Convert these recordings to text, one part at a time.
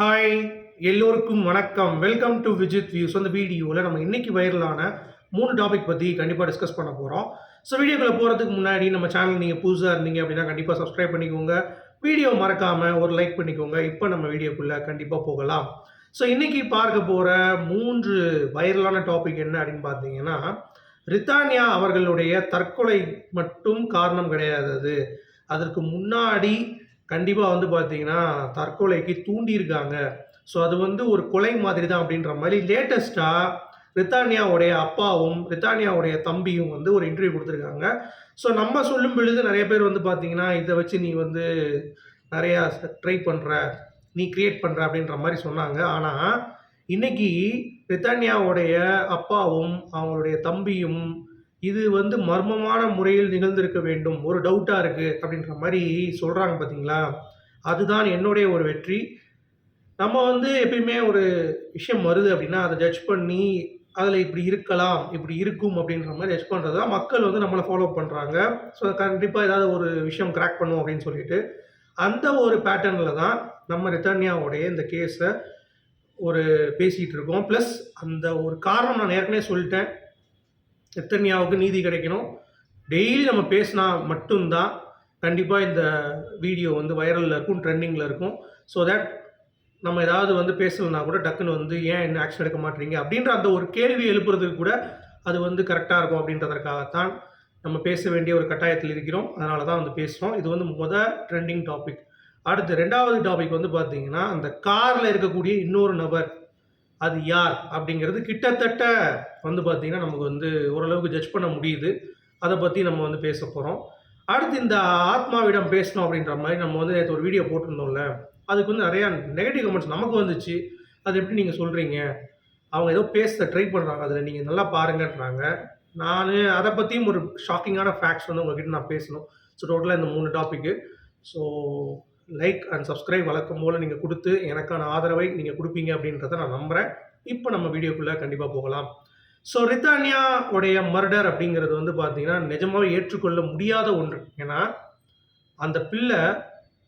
Hi எல்லோருக்கும் வணக்கம். Welcome to Vijith views அந்த வீடியோவில் நம்ம இன்னைக்கு வைரலான மூணு டாபிக் பற்றி கண்டிப்பாக டிஸ்கஸ் பண்ண போகிறோம் ஸோ வீடியோக்குள்ளே போகிறதுக்கு முன்னாடி நம்ம சேனல் நீங்கள் புதுசாக இருந்தீங்க அப்படின்னா கண்டிப்பாக சப்ஸ்கிரைப் பண்ணிக்கோங்க. வீடியோ மறக்காமல் ஒரு லைக் பண்ணிக்கோங்க. இப்போ நம்ம வீடியோக்குள்ளே கண்டிப்பாக போகலாம். ஸோ இன்றைக்கி பார்க்க போகிற மூன்று வைரலான டாபிக் என்ன அப்படின்னு பார்த்தீங்கன்னா ரித்தானியா அவர்களுடைய தற்கொலை மட்டும் காரணம் கிடையாது. அது அதற்கு முன்னாடி கண்டிப்பாக வந்து பார்த்தீங்கன்னா தற்கொலைக்கு தூண்டியிருக்காங்க. ஸோ அது வந்து ஒரு கொலை மாதிரி தான் அப்படின்ற மாதிரி லேட்டஸ்ட்டாக ரித்தானியாவுடைய அப்பாவும் ரித்தானியாவுடைய தம்பியும் வந்து ஒரு இன்டர்வியூ கொடுத்துருக்காங்க. ஸோ நம்ம சொல்லும் பொழுது நிறைய பேர் வந்து பார்த்தீங்கன்னா இதை வச்சு நீ வந்து நிறையா ட்ரை பண்ணுற நீ கிரியேட் பண்ணுற அப்படின்ற மாதிரி சொன்னாங்க. ஆனால் இன்னைக்கு ரித்தானியாவுடைய அப்பாவும் அவங்களுடைய தம்பியும் இது வந்து மர்மமான முறையில் நிகழ்ந்திருக்க வேண்டும். ஒரு டவுட்டாக இருக்குது அப்படின்ற மாதிரி சொல்கிறாங்க பார்த்தீங்களா அதுதான் என்னுடைய ஒரு வெற்றி. நம்ம வந்து எப்பயுமே ஒரு விஷயம் வருது அப்படின்னா அதை ஜட்ஜ் பண்ணி அதில் இப்படி இருக்கலாம் இப்படி இருக்கும் அப்படின்ற மாதிரி ஜட்ஜ் பண்ணுறது தான் மக்கள் வந்து நம்மளை ஃபாலோ பண்ணுறாங்க ஸோ கண்டிப்பாக ஏதாவது ஒரு விஷயம் கிராக் பண்ணுவோம் அப்படின்னு சொல்லிட்டு அந்த ஒரு பேட்டர்னில் தான் நம்ம ரித்தானியாவுடைய இந்த கேஸை ஒரு பேசிகிட்டு இருக்கோம். ப்ளஸ் அந்த ஒரு காரணம் நான் ஏற்கனவே சொல்லிட்டேன். எத்தன்யாவுக்கு நீதி கிடைக்கணும்? டெய்லி நம்ம பேசினா மட்டும்தான் கண்டிப்பாக இந்த வீடியோ வந்து வைரலில் இருக்கும் ட்ரெண்டிங்கில் இருக்கும். ஸோ தட் நம்ம ஏதாவது வந்து பேசலைன்னா கூட டக்குன்னு வந்து ஏன் என்ன ஆக்ஷன் எடுக்க மாட்டீங்க? அப்படின்ற அந்த ஒரு கேள்வி எழுப்புறதுக்கு கூட அது வந்து கரெக்டாக இருக்கும் அப்படின்றதற்காகத்தான் நம்ம பேச வேண்டிய ஒரு கட்டாயத்தில் இருக்கிறோம். அதனால தான் வந்து பேசுகிறோம் இது வந்து முத ட்ரெண்டிங் டாபிக் அடுத்து ரெண்டாவது டாபிக் வந்து பார்த்தீங்கன்னா அந்த காரில் இருக்கக்கூடிய இன்னொரு நபர் அது யார் அப்படிங்கிறது கிட்டத்தட்ட வந்து பார்த்திங்கன்னா நமக்கு வந்து ஓரளவுக்கு ஜட்ஜ் பண்ண முடியுது. அதை பற்றி நம்ம வந்து பேச போகிறோம் அடுத்து இந்த ஆத்மாவிடம் பேசணும் அப்படின்ற மாதிரி நம்ம வந்து நேற்று ஒரு வீடியோ போட்டிருந்தோம்ல அதுக்கு வந்து நிறையா நெகட்டிவ் கமெண்ட்ஸ் நமக்கு வந்துச்சு. அது எப்படி நீங்கள் சொல்கிறீங்க அவங்க ஏதோ பேச ட்ரை பண்ணுறாங்க அதில் நீங்கள் நல்லா பாருங்கன்றாங்க. நான் அதை பற்றியும் ஒரு ஷாக்கிங்கான ஃபேக்ட்ஸ் வந்து உங்ககிட்ட நான் பேசணும். ஸோ டோட்டலாக இந்த மூணு topic so like and subscribe வழக்கம் போல் நீங்கள் கொடுத்து எனக்கான ஆதரவை நீங்கள் கொடுப்பீங்க அப்படின்றத நான் நம்புகிறேன் இப்போ நம்ம வீடியோக்குள்ளே கண்டிப்பாக போகலாம். ஸோ ரித்தானியா உடைய மர்டர் அப்படிங்கிறது வந்து பார்த்தீங்கன்னா நிஜமாகவே ஏற்றுக்கொள்ள முடியாத ஒன்று. ஏன்னா அந்த பிள்ளை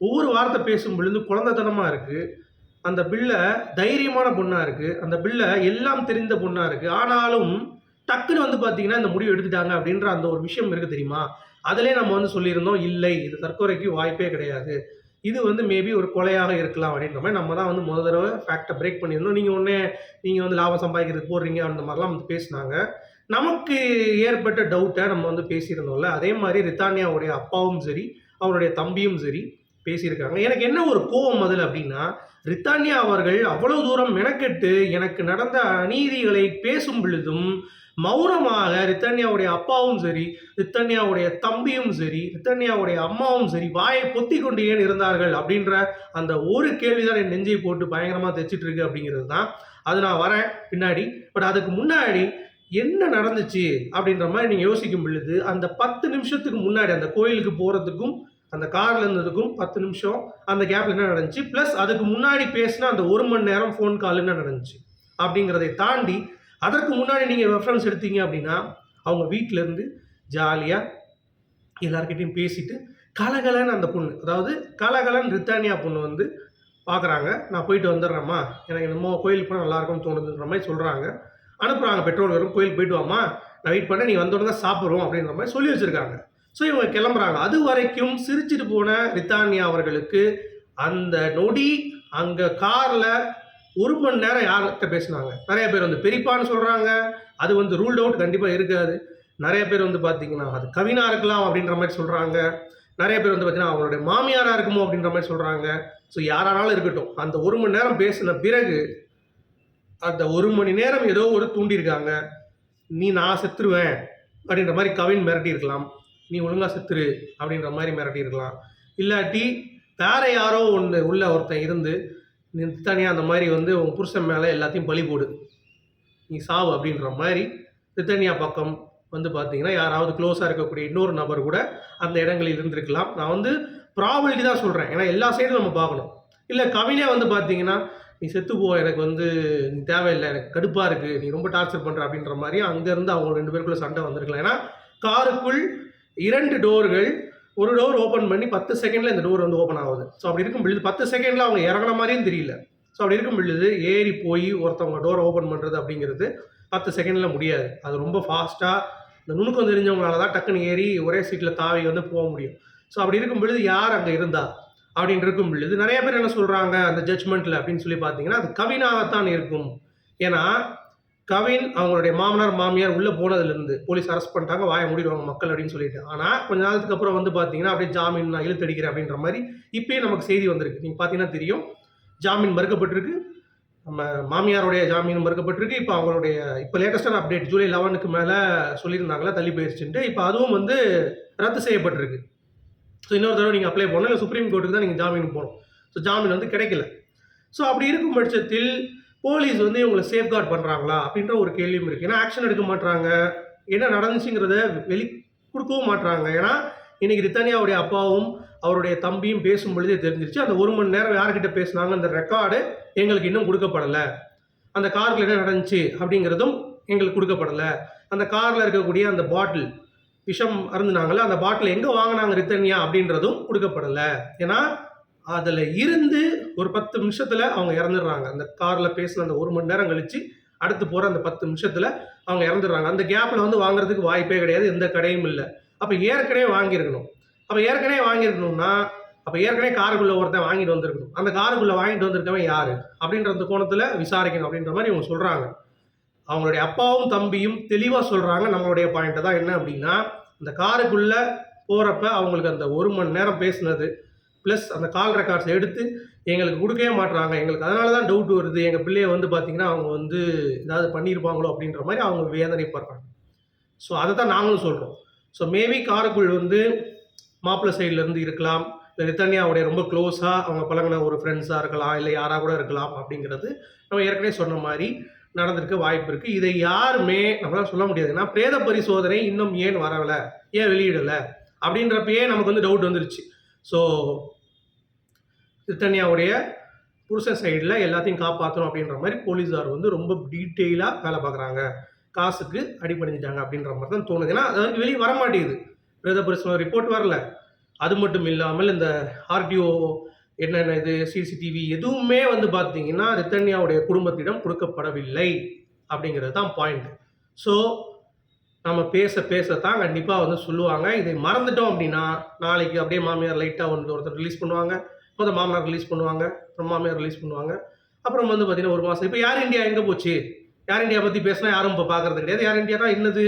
ஒவ்வொரு வார்த்தை பேசும் பொழுது குழந்தைத்தனமாக இருக்குது அந்த பிள்ளை தைரியமான பொண்ணாக இருக்குது அந்த பிள்ளை எல்லாம் தெரிந்த பொண்ணாக இருக்குது ஆனாலும் டக்குன்னு வந்து பார்த்தீங்கன்னா இந்த முடிவு எடுத்துட்டாங்க அப்படின்ற அந்த ஒரு விஷயம் இருக்குது தெரியுமா? அதிலே நம்ம வந்து சொல்லியிருந்தோம் இல்லை இது தற்கொலைக்கு வாய்ப்பே கிடையாது. இது வந்து மேபி ஒரு கொலையாக இருக்கலாம் அப்படின்ற மாதிரி நம்ம தான் வந்து முதல் தடவை ஃபேக்டை பிரேக் பண்ணியிருந்தோம். நீங்கள் ஒன்றே நீங்கள் வந்து லாபம் சம்பாதிக்கிறதுக்கு போடுறீங்க அந்த மாதிரிலாம் வந்து பேசினாங்க. நமக்கு ஏற்பட்ட டவுட்டை நம்ம வந்து பேசியிருந்தோம்ல. அதே மாதிரி ரித்தானியாவுடைய அப்பாவும் சரி அவருடைய தம்பியும் சரி பேசியிருக்காங்க. எனக்கு என்ன ஒரு கோபம் அதில் அப்படின்னா ரித்தானியா அவர்கள் அவ்வளவு தூரம் மெனக்கெட்டு எனக்கு நடந்த அநீதிகளை பேசும் பொழுதும் மௌனமாக ரித்தன்யாவுடைய அப்பாவும் சரி ரித்தன்யாவுடைய தம்பியும் சரி ரித்தன்யாவுடைய அம்மாவும் சரி வாயை பொத்தி கொண்டு ஏன் இருந்தார்கள் அப்படின்ற அந்த ஒரு கேள்விதான் என் நெஞ்சை போட்டு பயங்கரமாக தைச்சிட்டு இருக்கு அப்படிங்கிறது தான். அது நான் வரேன் பின்னாடி. பட் அதுக்கு முன்னாடி என்ன நடந்துச்சு அப்படின்ற மாதிரி நீங்கள் யோசிக்கும் பொழுது அந்த பத்து நிமிஷத்துக்கு முன்னாடி அந்த கோயிலுக்கு போகிறதுக்கும் அந்த காரில் இருந்ததுக்கும் பத்து நிமிஷம் அந்த கேப்பில் என்ன நடந்துச்சு? ப்ளஸ் அதுக்கு முன்னாடி பேசினா அந்த ஒரு மணி நேரம் ஃபோன் கால் என்ன நடந்துச்சு? அப்படிங்கிறதை தாண்டி அதற்கு முன்னாடி நீங்கள் ரெஃபரன்ஸ் எடுத்தீங்க அப்படின்னா அவங்க வீட்டிலேருந்து ஜாலியாக எல்லாருக்கிட்டையும் பேசிட்டு கலகலன்னு அந்த பொண்ணு அதாவது கலகலன் ரித்தானியா பொண்ணு வந்து பார்க்குறாங்க நான் போயிட்டு வந்துடுறேம்மா. எனக்கு என்னமோ கோயிலுக்கு போனால் நல்லாயிருக்கும்னு தோணுதுன்ற மாதிரி சொல்கிறாங்க அனுப்புகிறாங்க பெட்ரோல் வரும் கோயிலுக்கு போயிட்டு வாமா நான் வெயிட் பண்ண நீ வந்தோடனே தான் சாப்பிட்றோம். அப்படின்ற மாதிரி சொல்லி வச்சுருக்காங்க. ஸோ இவங்க கிளம்புறாங்க. அது வரைக்கும் சிரிச்சிட்டு போன ரித்தானியா அவர்களுக்கு அந்த நொடி அங்கே காரில் ஒரு மணி நேரம் யார்கிட்ட பேசினாங்க? நிறைய பேர் வந்து பிரிப்பான்னு சொல்கிறாங்க அது வந்து ரூல்ட் அவுட் கண்டிப்பாக இருக்காது. நிறைய பேர் வந்து பார்த்தீங்கன்னா அது கவினா இருக்கலாம் அப்படின்ற மாதிரி சொல்கிறாங்க நிறைய பேர் வந்து பார்த்தீங்கன்னா அவங்களுடைய மாமியாராக இருக்குமோ அப்படின்ற மாதிரி சொல்கிறாங்க ஸோ யாரானாலும் இருக்கட்டும். அந்த ஒரு மணி நேரம் பேசின பிறகு அந்த ஒரு மணி நேரம் ஏதோ ஒரு தூண்டியிருக்காங்க. நீ நான் செத்துருவேன் அப்படின்ற மாதிரி கவின் மிரட்டியிருக்கலாம். நீ ஒழுங்காக செத்துரு அப்படின்ற மாதிரி மிரட்டியிருக்கலாம். இல்லாட்டி வேற யாரோ ஒன்று உள்ள ஒருத்தன் இருந்து நீ அந்த மாதிரி வந்து உன் புருஷன் மேலே எல்லாத்தையும் பழி போடு. நீ சாவு அப்படின்ற மாதிரி ரித்தனியா பக்கம் வந்து பார்த்தீங்கன்னா யாராவது க்ளோஸாக இருக்கக்கூடிய இன்னொரு நபர் கூட அந்த இடங்களில் இருந்திருக்கலாம். நான் வந்து ப்ராபபிலிட்டி தான் சொல்கிறேன் ஏன்னா எல்லா சைடும் நம்ம பார்க்கணும். இல்லை கவினே வந்து பார்த்தீங்கன்னா நீ செத்து போ எனக்கு வந்து நீ தேவையில்லை எனக்கு கடுப்பாக இருக்குது நீ ரொம்ப டார்ச்சர் பண்ணுற அப்படின்ற மாதிரி அங்கேருந்து அவங்க ரெண்டு பேருக்குள்ளே சண்டை வந்திருக்கலாம். ஏன்னா காருக்குள் இரண்டு டோர்கள் ஒரு டோர் ஓப்பன் பண்ணி பத்து செகண்டில் இந்த டோர் வந்து ஓப்பன் ஆகுது. ஸோ அப்படி இருக்கும் பொழுது பத்து செகண்டில் அவங்க இறங்குன மாதிரியும் தெரியல. ஸோ அப்படி இருக்கும் பொழுது ஏறி போய் ஒருத்தவங்க டோரை ஓப்பன் பண்ணுறது அப்படிங்கிறது பத்து செகண்டில் முடியாது. அது ரொம்ப ஃபாஸ்ட்டாக இந்த நுணுக்கம் தெரிஞ்சவங்களால தான் டக்குன்னு ஏறி ஒரே சீட்டில் தாவி வந்து போக முடியும். ஸோ அப்படி இருக்கும் பொழுது யார் அங்கே இருந்தா? அப்படின்னு இருக்கும் பொழுது நிறைய பேர் என்ன சொல்கிறாங்க அந்த ஜட்ஜ்மெண்ட்டில் அப்படின்னு சொல்லி பார்த்தீங்கன்னா அது கவினாகத்தான் இருக்கும். ஏன்னா கவின் அவங்களுடைய மாமனார் மாமியார் உள்ளே போனதுலேருந்து போலீஸ் அரெஸ்ட் பண்ணிட்டாங்க வாய மூடிடுவாங்க மக்கள் அப்படின்னு சொல்லிட்டு. ஆனால் கொஞ்ச நாளுக்கு அப்புறம் வந்து பார்த்தீங்கன்னா அப்படியே ஜாமீன் நான் இழுத்தடிக்கிறேன் அப்படின்ற மாதிரி இப்பயே நமக்கு செய்தி வந்திருக்கு. நீங்கள் பார்த்தீங்கன்னா தெரியும் ஜாமீன் மறுக்கப்பட்டிருக்கு. நம்ம மாமியாருடைய ஜாமீன் மறுக்கப்பட்டிருக்கு. இப்போ அவங்களுடைய இப்போ லேட்டஸ்டான அப்டேட் ஜூலை லெவனுக்கு மேலே சொல்லியிருந்தாங்களா தள்ளி போயிடுச்சுட்டு இப்போ அதுவும் வந்து ரத்து செய்யப்பட்டிருக்கு. ஸோ இன்னொரு தடவை நீங்கள் அப்ளை பண்ணணும் இல்லை சுப்ரீம் கோர்ட்டுக்கு தான் நீங்கள் ஜாமீன் போகணும். ஸோ ஜாமீன் வந்து கிடைக்கல. ஸோ அப்படி இருக்கும் பட்சத்தில் போலீஸ் வந்து இவங்களை சேஃப்கார்ட் பண்ணுறாங்களா அப்படின்ற ஒரு கேள்வியும் இருக்குது ஏன்னா ஆக்ஷன் எடுக்க மாட்டுறாங்க என்ன நடந்துச்சுங்கிறத வெளி கொடுக்கவும் மாட்டுறாங்க ஏன்னா இன்னைக்கு ரித்தானியாவுடைய அப்பாவும் அவருடைய தம்பியும் பேசும் பொழுதே தெரிஞ்சிருச்சு. அந்த ஒரு மணி நேரம் யார்கிட்ட பேசுனாங்க அந்த ரெக்கார்டு எங்களுக்கு இன்னும் கொடுக்கப்படலை. அந்த காரில் என்ன நடந்துச்சு அப்படிங்கிறதும் எங்களுக்கு கொடுக்கப்படலை. அந்த காரில் இருக்கக்கூடிய அந்த பாட்டில் விஷம் அருந்துனாங்கல்ல அந்த பாட்டில் எங்கே வாங்கினாங்க ரித்தன்யா அப்படின்றதும் கொடுக்கப்படலை. ஏன்னா அதில் இருந்து ஒரு பத்து நிமிஷத்தில் அவங்க இறந்துடுறாங்க. அந்த காரில் பேசின அந்த ஒரு மணி நேரம் கழித்து அடுத்து போகிற அந்த பத்து நிமிஷத்தில் அவங்க இறந்துடுறாங்க. அந்த கேப்பில் வந்து வாங்குறதுக்கு வாய்ப்பே கிடையாது எந்த கடையும் இல்லை. அப்போ ஏற்கனவே வாங்கியிருக்கணும். அப்போ ஏற்கனவே வாங்கியிருக்கணும்னா அப்போ ஏற்கனவே காருக்குள்ளே ஒருத்தன் வாங்கிட்டு வந்திருக்கணும். அந்த காருக்குள்ளே வாங்கிட்டு வந்திருக்கவன் யார்? அப்படின்ற அந்த கோணத்தில் விசாரிக்கணும் அப்படின்ற மாதிரி இவங்க சொல்கிறாங்க அவங்களுடைய அப்பாவும் தம்பியும் தெளிவாக சொல்கிறாங்க நம்மளுடைய பாயிண்ட்டை தான் என்ன அப்படின்னா அந்த காருக்குள்ளே போகிறப்ப அவங்களுக்கு அந்த ஒரு மணி நேரம் பேசினது ப்ளஸ் அந்த கால் ரெக்கார்ட்ஸ் எடுத்து எங்களுக்கு கொடுக்கவே மாட்டுறாங்க எங்களுக்கு அதனால தான் டவுட் வருது. எங்கள் பிள்ளைய வந்து பார்த்திங்கன்னா அவங்க வந்து ஏதாவது பண்ணியிருப்பாங்களோ அப்படின்ற மாதிரி அவங்க வேதனைப்படுறாங்க. ஸோ அதை தான் நாங்களும் சொல்கிறோம் ஸோ மேபி காரைக்குள் வந்து மாப்பிள்ளை சைட்லேருந்து இருக்கலாம். இல்லை நித்தன்யாவுடைய ரொம்ப க்ளோஸாக அவங்க பழகின ஒரு ஃப்ரெண்ட்ஸாக இருக்கலாம். இல்லை யாராக கூட இருக்கலாம் அப்படிங்கிறது நம்ம ஏற்கனவே சொன்ன மாதிரி நடந்திருக்க வாய்ப்பு இருக்குது இதை யாருமே நம்மளால் சொல்ல முடியாது. ஏன்னா பிரேத பரிசோதனை இன்னும் ஏன் வரவில்லை ஏன் வெளியிடலை? அப்படின்றப்பயே நமக்கு வந்து டவுட் வந்துருச்சு. ஸோ ரித்தன்யாவுடைய புருஷன் சைடில் எல்லாத்தையும் காப்பாற்றணும் அப்படின்ற மாதிரி போலீஸார் வந்து ரொம்ப டீட்டெயிலாக வேலை பார்க்குறாங்க. காசுக்கு அடிபணிஞ்சிட்டாங்க அப்படின்ற மாதிரி தான் தோணுது. ஏன்னா அது வெளியே வர மாட்டேங்குது பிரேத பரிசோதனை ரிப்போர்ட் வரல. அது மட்டும் இல்லாமல் இந்த ஆர்டிஓ என்னென்ன இது சிசிடிவி எதுவுமே வந்து பார்த்தீங்கன்னா ரித்தன்யாவுடைய குடும்பத்திடம் கொடுக்கப்படவில்லை அப்படிங்கிறது தான் பாயிண்ட் ஸோ நம்ம பேச பேசத்தான் கண்டிப்பாக வந்து சொல்லுவாங்க. இதை மறந்துட்டோம் அப்படின்னா நாளைக்கு அப்படியே மாமியார் லைட்டாக வந்து ஒருத்தர் ரிலீஸ் பண்ணுவாங்க. முதல் மாமனார் ரிலீஸ் பண்ணுவாங்க அப்புறம் மாமியார் ரிலீஸ் பண்ணுவாங்க. அப்புறம் வந்து பார்த்தீங்கன்னா ஒரு மாதம் இப்போ யார் இந்தியா எங்கே போச்சு? யார் இந்தியா பற்றி பேசினா யாரும் இப்போ பார்க்கறது கிடையாது. யார் இந்தியானா என்னது?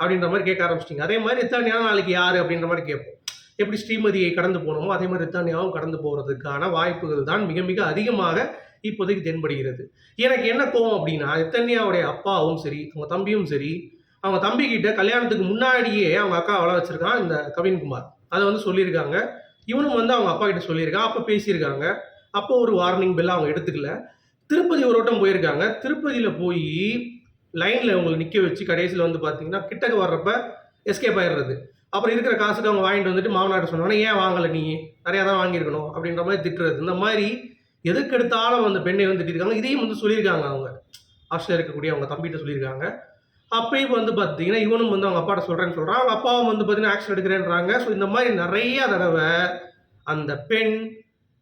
அப்படின்ற மாதிரி கேட்க ஆரம்பிச்சிட்டிங்க. அதே மாதிரி ரித்தானியா நாளைக்கு யார் அப்படின்ற மாதிரி கேட்போம். எப்படி ஸ்ரீமதியை கடந்து போனோமோ அதே மாதிரி ரித்தானியாவும் கடந்து போகிறதுக்கான வாய்ப்புகள் தான் மிக மிக அதிகமாக இப்போதைக்கு தென்படுகிறது. எனக்கு என்ன கோவம் அப்படின்னா ரித்தன்யாவுடைய அப்பாவும் சரி அவங்க தம்பியும் சரி அவங்க தம்பிக்கிட்ட கல்யாணத்துக்கு முன்னாடியே அவங்க அக்கா அவ்வளோ வச்சுருக்கான் இந்த கவின்குமார். அதை வந்து சொல்லியிருக்காங்க. இவனும் வந்து அவங்க அப்பா கிட்ட சொல்லியிருக்கான் அப்போ பேசியிருக்காங்க. அப்போ ஒரு வார்னிங் பெல் அவங்க எடுத்துக்கல. திருப்பதி ஒரு வட்டம் போயிருக்காங்க. திருப்பதியில் போய் லைனில் அவங்களை நிற்க வச்சு கடைசியில் வந்து பார்த்தீங்கன்னா கிட்டக்கு வர்றப்ப எஸ்கேப் ஆயிடுறது. அப்புறம் இருக்கிற காசுக்கு அவங்க வாங்கிட்டு வந்துட்டு மாமனாட்ட சொன்னாங்க ஏன் வாங்கலை நீ? நிறையா தான் வாங்கியிருக்கணும். அப்படின்ற மாதிரி திட்டுறது. இந்த மாதிரி எதுக்கெடுத்தாலும் அந்த பெண்ணை வந்து திட்டிருக்காங்க. இதையும் வந்து சொல்லியிருக்காங்க அவங்க. ஆஸ்திரேலியா இருக்கக்கூடிய அவங்க தம்பிகிட்ட சொல்லியிருக்காங்க. அப்பயும் வந்து பார்த்தீங்கன்னா இவனும் வந்து அவங்க அப்பாட்ட சொல்கிறேன்னு சொல்கிறான் அவங்க அப்பாவும் வந்து பார்த்தீங்கன்னா ஆக்ஷன் எடுக்கிறேன்றாங்க. ஸோ இந்த மாதிரி நிறைய தடவை அந்த பெண்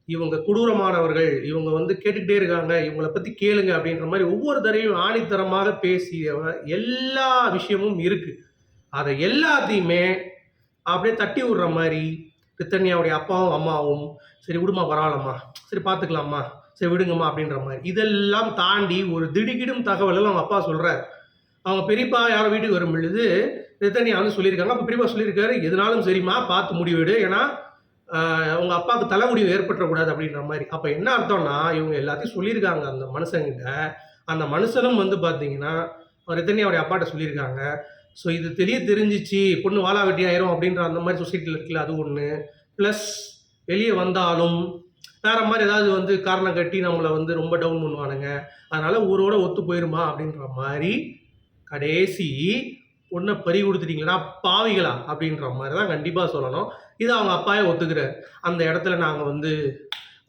இவங்க கொடூரமானவர்கள் இவங்க வந்து கேட்டுக்கிட்டே இருக்காங்க. இவங்களை பற்றி கேளுங்க அப்படின்ற மாதிரி ஒவ்வொரு தடவையும் ஆணித்தரமாக பேசிய எல்லா விஷயமும் இருக்குது அதை எல்லாத்தையுமே அப்படியே தட்டி விடுற மாதிரி பித்தன்யாவுடைய அப்பாவும் அம்மாவும் சரி விடுமா பரவாயில்லம்மா. சரி பார்த்துக்கலாம்மா சரி விடுங்கம்மா. அப்படின்ற மாதிரி. இதெல்லாம் தாண்டி ஒரு திடுக்கிடும் தகவல் அவங்க அப்பா சொல்கிறார் அவங்க பெரியப்பா யாரோ வீட்டுக்கு வரும் பொழுது ரித்தன்யா வந்து சொல்லியிருக்காங்க. அப்போ பெரியப்பா சொல்லியிருக்காரு எதுனாலும் சரிம்மா பார்த்து முடிவெடு ஏன்னா அவங்க அப்பாவுக்கு தலைமுடிவு ஏற்பட்டுறக்கூடாது அப்படின்ற மாதிரி. அப்போ என்ன அர்த்தம்னா இவங்க எல்லாத்தையும் சொல்லியிருக்காங்க அந்த மனுஷங்கிட்ட அந்த மனுஷனும் வந்து பார்த்தீங்கன்னா ரித்தன்யாவுடைய அப்பாட்ட சொல்லியிருக்காங்க. ஸோ இது தெரிய தெரிஞ்சிச்சு. பொண்ணு வாழா வெட்டி ஆயிரும் அப்படின்ற அந்த மாதிரி சொசைட்டியில் இருக்குல்ல அது ஒன்று ப்ளஸ் வெளியே வந்தாலும் வேற மாதிரி ஏதாவது வந்து காரணம் கட்டி நம்மளை வந்து ரொம்ப டவுன் பண்ணுவானுங்க. அதனால ஊரோட ஒத்து போயிருமா அப்படின்ற மாதிரி கடைசி பொண்ணை பறி கொடுத்துட்டீங்களா பாவிகளா அப்படின்ற மாதிரி தான் கண்டிப்பாக சொல்லணும். இது அவங்க அப்பாவே ஒத்துக்கிறார். அந்த இடத்துல நாங்கள் வந்து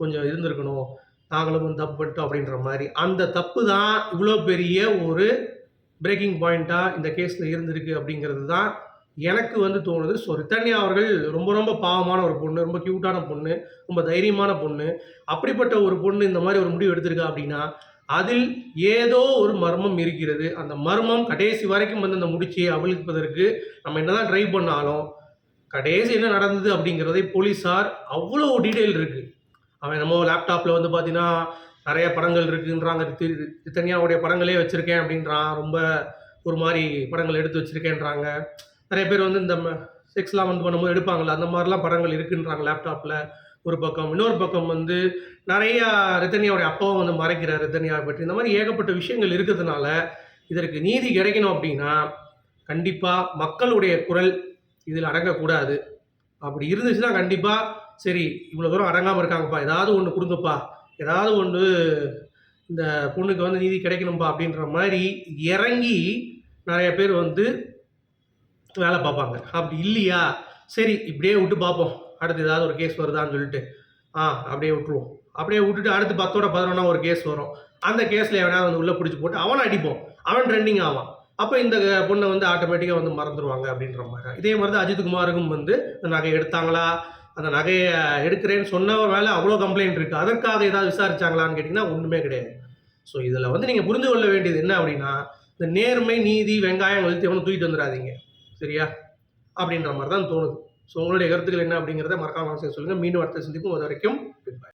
கொஞ்சம் இருந்திருக்கணும் நாங்களும் தப்பு பண்ணிட்டோம் அப்படின்ற மாதிரி. அந்த தப்பு தான் இவ்வளோ பெரிய ஒரு பிரேக்கிங் பாயிண்ட்டாக இந்த கேஸில் இருந்திருக்கு அப்படிங்கிறது தான் எனக்கு வந்து தோணுது. ஸோ ரித்தன்யா அவர்கள் ரொம்ப ரொம்ப பாவமான ஒரு பொண்ணு ரொம்ப க்யூட்டான பொண்ணு ரொம்ப தைரியமான பொண்ணு. அப்படிப்பட்ட ஒரு பொண்ணு இந்த மாதிரி ஒரு முடிவு எடுத்திருக்கா அப்படின்னா அதில் ஏதோ ஒரு மர்மம் இருக்கிறது. அந்த மர்மம் கடைசி வரைக்கும் வந்து அந்த முடிச்சியை அவிழ்ப்பதற்கு நம்ம என்னதான் ட்ரை பண்ணாலும் கடைசி என்ன நடந்தது அப்படிங்கிறதை போலீஸார் அவ்வளோ டீட்டெயில் இருக்குது அவன் நம்ம லேப்டாப்பில் வந்து பார்த்தீங்கன்னா நிறைய படங்கள் இருக்குன்றாங்க. தனியாவுடைய படங்களே வச்சுருக்கேன் அப்படின்றான். ரொம்ப ஒரு மாதிரி படங்கள் எடுத்து வச்சுருக்கேன்றாங்க. நிறைய பேர் வந்து இந்த செக்ஸ்லாம் வந்து பண்ணும்போது எடுப்பாங்களே அந்த மாதிரிலாம் படங்கள் இருக்குன்றாங்க லேப்டாப்பில் ஒரு பக்கம். இன்னொரு பக்கம் வந்து நிறையா ரித்தன்யாவுடைய அப்பாவும் வந்து மறைக்கிறார் ரித்தன்யாவை பற்றி. இந்த மாதிரி ஏகப்பட்ட விஷயங்கள் இருக்கிறதுனால இதற்கு நீதி கிடைக்கணும் அப்படின்னா கண்டிப்பாக மக்களுடைய குரல் இதில் அடங்கக்கூடாது. அப்படி இருந்துச்சுன்னா கண்டிப்பாக சரி இவ்வளோ தூரம் அடங்காமல் இருக்காங்கப்பா ஏதாவது ஒன்று கொடுங்கப்பா ஏதாவது ஒன்று இந்த பொண்ணுக்கு வந்து நீதி கிடைக்கணும்பா அப்படின்ற மாதிரி இறங்கி நிறைய பேர் வந்து வேலை பார்ப்பாங்க. அப்படி இல்லையா? சரி இப்படியே விட்டு பார்ப்போம். அடுத்து ஏதாவது ஒரு கேஸ் வருதான்னு சொல்லிட்டு ஆ அப்படியே விட்டுருவோம். அப்படியே விட்டுட்டு அடுத்து பத்தோட பதினொன்னா ஒரு கேஸ் வரும். அந்த கேஸில் எவனா வந்து உள்ளே பிடிச்சி போட்டு அவனை அடிப்போம். அவன் ட்ரெண்டிங் ஆவான். அப்போ இந்த பொண்ணை வந்து ஆட்டோமேட்டிக்காக வந்து மறந்துடுவாங்க அப்படின்ற மாதிரி. இதே மாதிரி தான் அஜித் குமாருக்கும் வந்து அந்த நகையை எடுத்தாங்களா? அந்த நகையை எடுக்கிறேன்னு சொன்ன ஒரு வேலை அவ்வளோ கம்ப்ளைண்ட் இருக்குது அதற்காக ஏதாவது விசாரிச்சாங்களான்னு கேட்டிங்கன்னா ஒன்றுமே கிடையாது. ஸோ இதில் வந்து நீங்கள் புரிந்து கொள்ள வேண்டியது என்ன அப்படின்னா இந்த நேர்மை நீதி வெங்காயம் வெளுத்து எவனும் தூக்கிட்டு வந்துடாதீங்க. சரியா? அப்படின்ற மாதிரி தான் தோணுது. ஸோ உங்களுடைய கருத்துக்கள் என்ன அப்படிங்கிறத மறக்காம சொல்லுங்கள் மீண்டும் அடுத்த சந்திப்பும் அது வரைக்கும் goodbye.